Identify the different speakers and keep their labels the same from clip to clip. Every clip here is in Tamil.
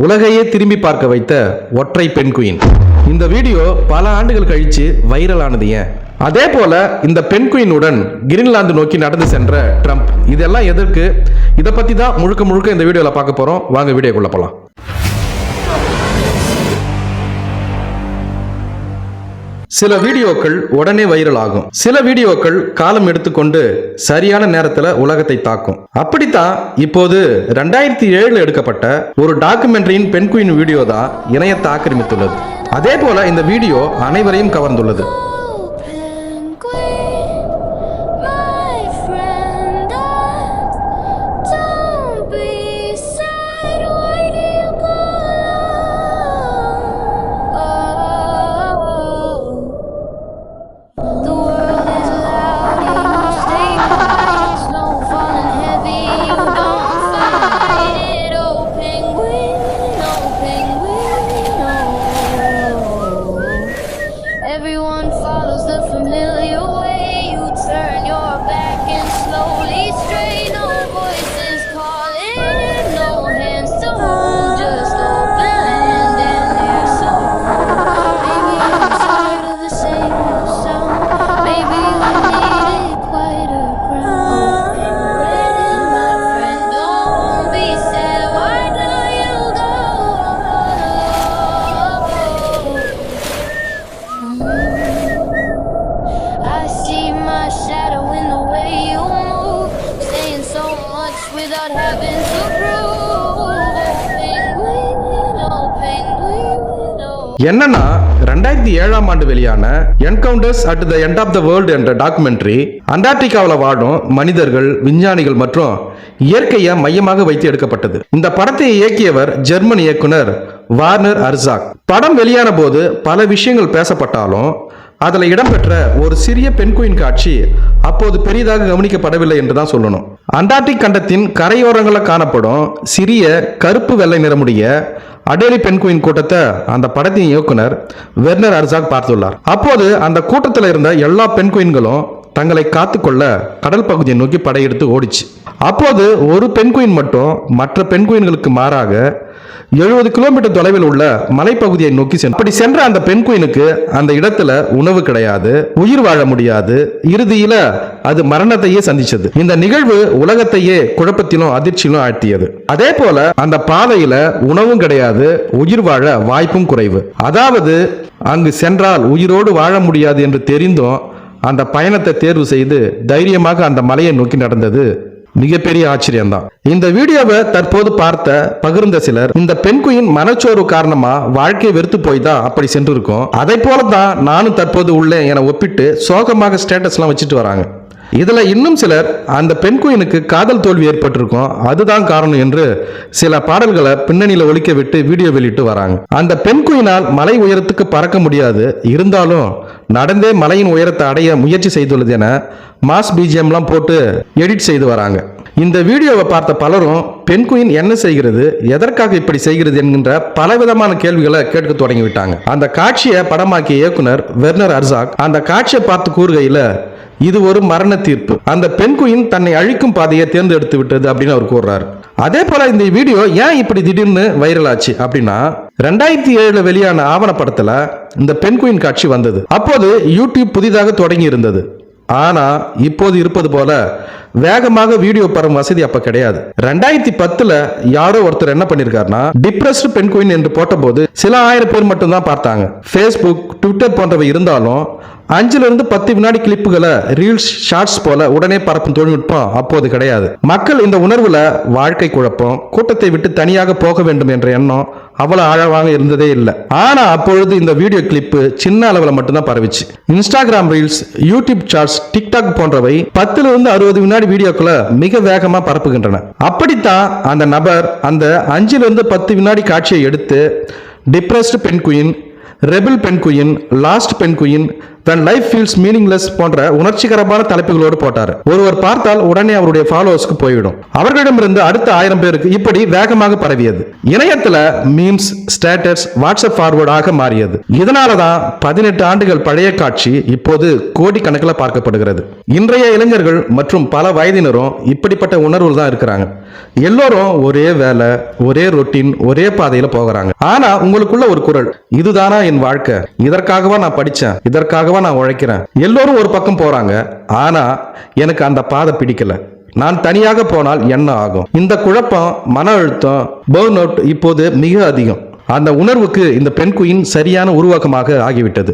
Speaker 1: உலகையே திரும்பி பார்க்க வைத்த ஒற்றை பெண் குயின். இந்த வீடியோ பல ஆண்டுகள் கழித்து வைரலானது ஏன்? அதே போல இந்த பெண் குயினுடன் கிரீன்லாந்து நோக்கி நடந்து சென்ற ட்ரம்ப். இதெல்லாம் எதற்கு? இதை பற்றி தான் முழுக்க முழுக்க இந்த வீடியோவில் பார்க்க போகிறோம் வாங்க வீடியோக்குள்ளே போலாம். சில வீடியோக்கள் உடனே வைரல் ஆகும். சில வீடியோக்கள் காலம் எடுத்துக்கொண்டு சரியான நேரத்துல உலகத்தை தாக்கும். அப்படித்தான் இப்போது ரெண்டாயிரத்தி ஏழுல எடுக்கப்பட்ட ஒரு டாக்குமெண்ட்ரியின் பெண் குயின் வீடியோ தான் இணையத்தை ஆக்கிரமித்துள்ளது. அதே போல இந்த வீடியோ அனைவரையும் கவர்ந்துள்ளது.
Speaker 2: Everyone follows the familiar way. You turn your back and slowly stray.
Speaker 1: என்னன்னா ரெண்டாயிரத்தி ஏழாம் ஆண்டு வெளியான encounters at the end of the world என்ற டாக்குமெண்ட்ரி அண்டார்டிகாவில் வாடும் மனிதர்கள் விஞ்ஞானிகள் மற்றும் இயற்கையை மையமாக வைத்து எடுக்கப்பட்டது. இந்த படத்தை இயக்கியவர் ஜெர்மன் இயக்குனர் வார்னர் அர்சாக். படம் வெளியான போது பல விஷயங்கள் பேசப்பட்டாலும் அதில் இடம்பெற்ற ஒரு சிறிய பெண்குயின் காட்சி அப்போது பெரிதாக கவனிக்கப்படவில்லை என்று தான் சொல்லணும். அண்டார்டிக் கண்டத்தின் கரையோரங்களில் காணப்படும் சிறிய கருப்பு வெள்ளை நிறமுடைய அடேலி பெண்குயின் கூட்டத்தை அந்த படத்தின் இயக்குனர் வெர்னர் அர்சாக் பார்த்துள்ளார். அப்போது அந்த கூட்டத்தில் இருந்த எல்லா பெண்குயின்களும் தங்களை காத்துக்கொள்ள கடல் பகுதியை நோக்கி படையெடுத்து ஓடிச்சு. அப்போது ஒரு பெண்குயின் மட்டும் மற்ற பெண்குயின்களுக்கு மாறாக எழுபது கிலோமீட்டர் தொலைவில் உள்ள மலைப்பகுதியை நோக்கி சென்று அப்படி சென்ற அந்த பெண் குயினுக்கு அந்த இடத்துல உணவு கிடையாது உயிர் வாழ முடியாது. இறுதியில அது மரணத்தையே சந்திச்சது. இந்த நிகழ்வு உலகத்தையே குழப்பத்திலும் அதிர்ச்சியிலும் ஆழ்த்தியது. அதே போல அந்த பாதையில உணவும் கிடையாது உயிர் வாழ வாய்ப்பும் குறைவு. அதாவது அங்கு சென்றால் உயிரோடு வாழ முடியாது என்று தெரிந்தும் அந்த பயணத்தை தேர்வு செய்து தைரியமாக அந்த மலையை நோக்கி நடந்தது மிகப்பெரிய ஆச்சரியம்தான். இந்த வீடியோவை தற்போது பார்த்த பகிர்ந்த சிலர் இந்த பெண்குயின் மனச்சோர்வு காரணமா வாழ்க்கையை வெறுத்து போய் தான் அப்படி சென்றிருக்கும். அதை போல தான் நானும் தற்போது உள்ளேன் என ஒப்பிட்டு சோகமாக ஸ்டேட்டஸ்லாம் வச்சுட்டு வராங்க. இதில் இன்னும் சிலர் அந்த பெண் குயினுக்கு காதல் தோல்வி ஏற்பட்டிருக்கும். அதுதான் காரணம் என்று சில பாடல்களை பின்னணியில் ஒழிக்க விட்டு வீடியோ வெளியிட்டு வராங்க. அந்த பெண் குயினால் மலை உயரத்துக்கு பறக்க முடியாது. இருந்தாலும் நடந்தே மலையின் உயரத்தை அடைய முயற்சி செய்துள்ளது என மாஸ் பிஜிஎம்லாம் போட்டு எடிட் செய்து வராங்க. இந்த வீடியோவை பார்த்த பலரும் பெண் குயின் என்ன செய்கிறது? எதற்காக இப்படி செய்கிறது? என்கின்ற பலவிதமான கேள்விகளை கேட்க தொடங்கி விட்டாங்க அந்த காட்சியை படமாக்கிய இயக்குனர் வெர்னர் அர்சாக் அந்த காட்சியை பார்த்து கூறுகையில் இது ஒரு மரண தீர்ப்பு அந்த பெண் குயின் தன்னை அழிக்கும் பாதையை தேர்ந்தெடுத்து விட்டது அப்படின்னு அவர் கூறுறாரு. அதே போல இந்த வீடியோ ஏன் இப்படி திடீர்னு வைரல் ஆச்சு அப்படின்னா ரெண்டாயிரத்தி ஏழுல வெளியான ஆவணப்படத்துல இந்த பெண் குயின் காட்சி வந்தது. அப்போது யூடியூப் புதிதாக தொடங்கி இருந்தது ஆனா இப்போது இருப்பது போல வேகமாக வீடியோ பரும் வசதி அப்ப கிடையாது. ரெண்டாயிரத்தி பத்துல யாரோ ஒருத்தர் என்ன பண்ணிருக்காருன்னா டிப்ரெஸ்டு பெண் குயின் என்று போட்டபோது சில ஆயிரம் பேர் மட்டும்தான் பார்த்தாங்க. ஃபேஸ்புக் ட்விட்டர் போன்றவை இருந்தாலும் அஞ்சுல இருந்து பத்து வினாடி கிளிப்புகளை ரீல்ஸ் ஷார்ட்ஸ் போல உடனே பரப்பும் தொழில்நுட்பம் அப்போது கிடையாது. மக்கள் இந்த உணர்வுல வாழ்க்கை குழப்பம் கூட்டத்தை விட்டு தனியாக போக வேண்டும் என்ற எண்ணம் அவ்வளவு ஆழமாக இருந்ததே இல்லை. ஆனா அப்பொழுது இந்த வீடியோ கிளிப்பு சின்ன அளவில் மட்டும்தான் பரவிச்சு. Instagram reels YouTube shorts TikTok போன்றவை பத்துல இருந்து அறுபது வினாடி வீடியோக்களை மிக வேகமா பரப்புகின்றன. அப்படித்தான் அந்த நபர் அந்த அஞ்சிலிருந்து பத்து வினாடி காட்சியை எடுத்து டிப்ரெஸ்டு பெண் குயின் ரெபிள் பெண் குயின் லாஸ்ட் பெண் குயின் தன் லைஃப் ஃபீல்ஸ் மீனிங்லெஸ் போன்ற உணர்ச்சிகரமான தலைப்புகளோடு போட்டார். ஒருவர் பார்த்தால் உடனே அவருடைய ஃபாலோவர்ஸ்க்கு போய்விடும். அவர்களிடமிருந்து அடுத்த ஆயிரம் பேருக்கு இப்படி வேகமாக பரவியது. இணையத்துல மீம்ஸ் ஸ்டேட்டஸ் வாட்ஸ்அப் ஃபார்வர்டாக மாறியது. இதனால தான் பதினெட்டு ஆண்டுகள் பழைய காட்சி இப்போது கோடிக்கணக்கில் பார்க்கப்படுகிறது. இன்றைய இளைஞர்கள் மற்றும் பல வயதினரும் இப்படிப்பட்ட உணர்வுகள் தான் இருக்கிறாங்க. எல்லோரும் ஒரே வேலை ஒரே ரொட்டீன் ஒரே பாதையில போகிறாங்க. ஆனா உங்களுக்குள்ள ஒரு குரல் இதுதானா என் வாழ்க்கை? இதற்காகவா நான் படிச்சேன்? நான் உழைக்கிறேன். எல்லோரும் ஒரு பக்கம் போறாங்க. ஆனா எனக்கு அந்த பாதை பிடிக்கல. நான் தனியாக போனால் என்ன ஆகும்? இந்த குழப்பம் மன அழுத்தம் பேர்ன் அவுட் இப்போது மிக அதிகம். அந்த உணர்வுக்கு இந்த பெண் குயின் சரியான உருவாக்கமாக ஆகிவிட்டது.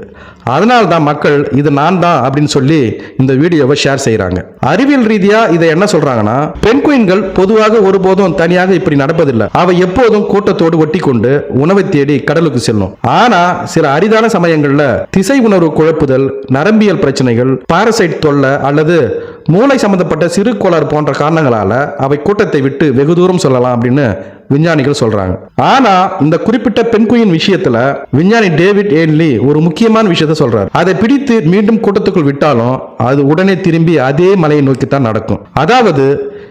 Speaker 1: அதனால தான் மக்கள் இது நான் தான் அப்படின்னு சொல்லி இந்த வீடியோவை ஷேர் செய்கிறாங்க அறிவியல் ரீதியாக இதை என்ன சொல்கிறாங்கன்னா பெண் குயின்கள் பொதுவாக ஒருபோதும் தனியாக இப்படி நடப்பதில்லை. அவை எப்போதும் கூட்டத்தோடு ஒட்டி கொண்டு உணவை தேடி கடலுக்கு செல்லும். ஆனால் சில அரிதான சமயங்களில் திசை உணர்வு குழப்புதல் நரம்பியல் பிரச்சனைகள் பாரசைட் தொல்லை அல்லது மூளை சம்பந்தப்பட்ட சிறு கோளாறு போன்ற காரணங்களால் அவை கூட்டத்தை விட்டு வெகு தூரம் சொல்லலாம் அப்படின்னு விஞ்ஞானிகள் சொல்றாங்க. ஆனா இந்த குறிப்பிட்ட பெண்குயின் விஷயத்துல விஞ்ஞானி டேவிட் ஏன்லி ஒரு முக்கியமான விஷயத்த சொல்றாரு. அதை பிடித்து மீண்டும் கூட்டத்துக்குள் விட்டாலும் அது உடனே திரும்பி அதே மலையை நோக்கி தான் நடக்கும். அதாவது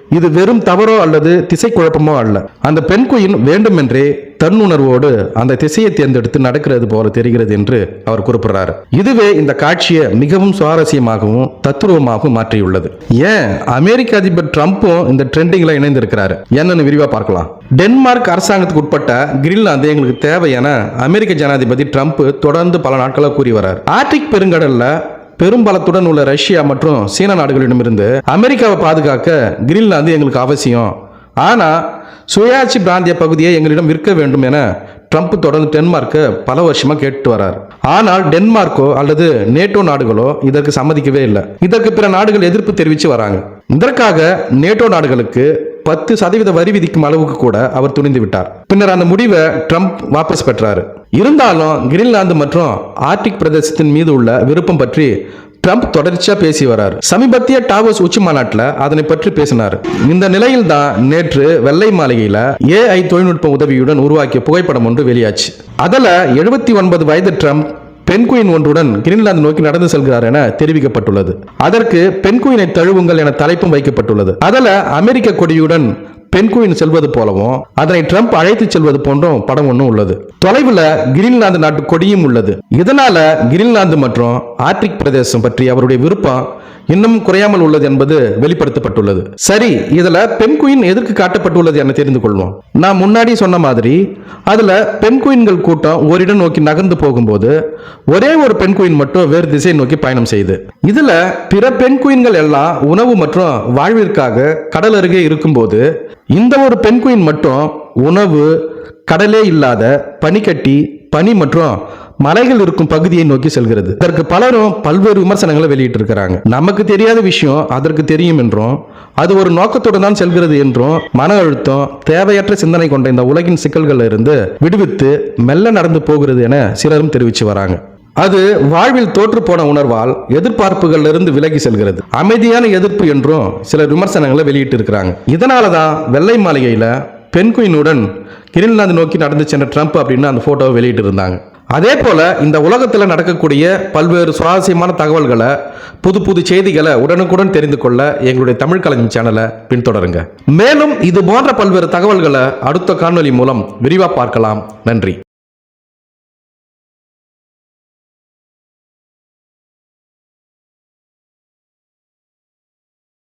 Speaker 1: இது வெறும் தவறோ அல்லது திசை குழப்பமோ அல்ல. அந்த பெண் குயின் வேண்டுமென்றே தன்னுணர்வோடு அந்த திசையை தேர்ந்தெடுத்து நடக்கிறது போல தெரிகிறது என்று அவர் குறிப்பிடுறாரு. இதுவே இந்த காட்சியை மிகவும் சுவாரஸ்யமாகவும் தத்துருவமாகவும் மாற்றியுள்ளது. ஏன்? அமெரிக்க அதிபர் ட்ரம்ப்பும் இந்த ட்ரெண்டிங்ல இணைந்திருக்கிறாரு. என்னன்னு விரிவா பார்க்கலாம். டென்மார்க் அரசாங்கத்துக்கு உட்பட்ட கிரீன்லாந்து எங்களுக்கு தேவை என அமெரிக்க ஜனாதிபதி ட்ரம்ப் தொடர்ந்து பல நாட்களாக கூறி வரார் ஆர்டிக் பெருங்கடல்ல பெரும்பலத்துடன் உள்ள ரஷ்யா மற்றும் சீன நாடுகளிடமிருந்து அமெரிக்காவை பாதுகாக்க கிரீன்லாந்து எங்களுக்கு அவசியம். ஆனால் சுயாட்சி பிராந்திய பகுதியை எங்களிடம் விற்க வேண்டும் என ட்ரம்ப் தொடர்ந்து டென்மார்க்கை பல வருஷமா கேட்டு வரார். ஆனால் டென்மார்க்கோ அல்லது நேட்டோ நாடுகளோ இதற்கு சம்மதிக்கவே இல்லை. இதற்கு பிற நாடுகள் எதிர்ப்பு தெரிவித்து வராங்க. இதற்காக நேட்டோ நாடுகளுக்கு பத்து சதவீத வரி விதிக்கும் அளவுக்கு கூட அவர் துணிந்து விட்டார். பின்னர் அந்த முடிவை ட்ரம்ப் வாபஸ் பெற்றார். இருந்தாலும் கிரீன்லாந்து மற்றும் ஆர்டிக் பிரதேசத்தின் மீது உள்ள விருப்பம் பற்றி ட்ரம்ப் தொடர்ச்சியா பேசி வரார். சமீபத்திய டாவோஸ் உச்சி மாநாட்டில் அதனை பற்றி பேசினார். இந்த நிலையில் தான் நேற்று வெள்ளை மாளிகையில ஏஐ தொழில்நுட்ப உதவியுடன் உருவாக்கிய புகைப்படம் ஒன்று வெளியாச்சு. அதில் எழுபத்தி ஒன்பது வயது ட்ரம்ப் பெண்குயின் ஒன்றுடன் கிரீன்லாந்து நோக்கி நடந்து செல்கிறார் என தெரிவிக்கப்பட்டுள்ளது. அதற்கு பெண்குயினை தழுவுங்கள் என தலைப்பும் வைக்கப்பட்டுள்ளது. அதில் அமெரிக்க கொடியுடன் பெண்குயின் செல்வது போலவும் அதனை ட்ரம்ப் அழைத்து செல்வது போன்றும் படம் ஒன்றும் உள்ளது. தொலைவில் கிரீன்லாந்து நாட்டு கொடியும் உள்ளது. இதனால கிரீன்லாந்து மற்றும் ஆர்டிக் பிரதேசம் பற்றி அவருடைய விருப்பம் இன்னும் குறையாமல் உள்ளது என்பது வெளிப்படுத்தப்பட்டுள்ளது. சரி இதுல பென்குயின் எதற்கு காட்டப்பட்டுள்ளது என தெரிந்து கொள்வோம். நான் முன்னாடி சொன்ன மாதிரி அதுல பென்குயின்கள் கூட்டம் ஓரிடம் நோக்கி நகர்ந்து போகும்போது ஒரே ஒரு பென்குயின் மட்டும் வேறு திசை நோக்கி பயணம் செய்யுது இதுல பிற பென்குயின்கள் எல்லாம் உணவு மற்றும் வாழ்விற்காக கடல் அருகே இருக்கும்போது இந்த ஒரு பெண் குயின் மட்டும் உணவு கடலே இல்லாத பனிக்கட்டி பனி மற்றும் மலைகள் இருக்கும் பகுதியை நோக்கி செல்கிறது. இதற்கு பலரும் பல்வேறு விமர்சனங்களை வெளியிட்டு இருக்கிறாங்க நமக்கு தெரியாத விஷயம் அதற்கு தெரியும் என்றும் அது ஒரு நோக்கத்துடன் தான் செல்கிறது என்றும் மன அழுத்தம் தேவையற்ற சிந்தனை கொண்ட இந்த உலகின் சிக்கல்களில் இருந்து விடுவித்து மெல்ல நடந்து போகிறது என சிலரும் தெரிவித்து வராங்க. அது வாழ்வில் தோற்று போன உணர்வால் எதிர்பார்ப்புகள்ல இருந்து விலகி செல்கிறது. அமைதியான எதிர்ப்பு என்றும் சில விமர்சனங்களை வெளியிட்டு இருக்கிறாங்க இதனால தான் வெள்ளை மாளிகையில பெண்குயினுடன் கிரீன்லாந்து நோக்கி நடந்து சென்ற ட்ரம்ப் அப்படின்னு அந்த போட்டோவை வெளியிட்டு இருந்தாங்க அதே போல இந்த உலகத்தில் நடக்கக்கூடிய பல்வேறு சுவாரஸ்யமான தகவல்களை புது புது செய்திகளை உடனுக்குடன் தெரிந்து கொள்ள எங்களுடைய தமிழ் கலைஞர் சேனலை பின்தொடருங்க. மேலும் இது போன்ற பல்வேறு தகவல்களை அடுத்த காணொலி மூலம் விரிவாக பார்க்கலாம். நன்றி.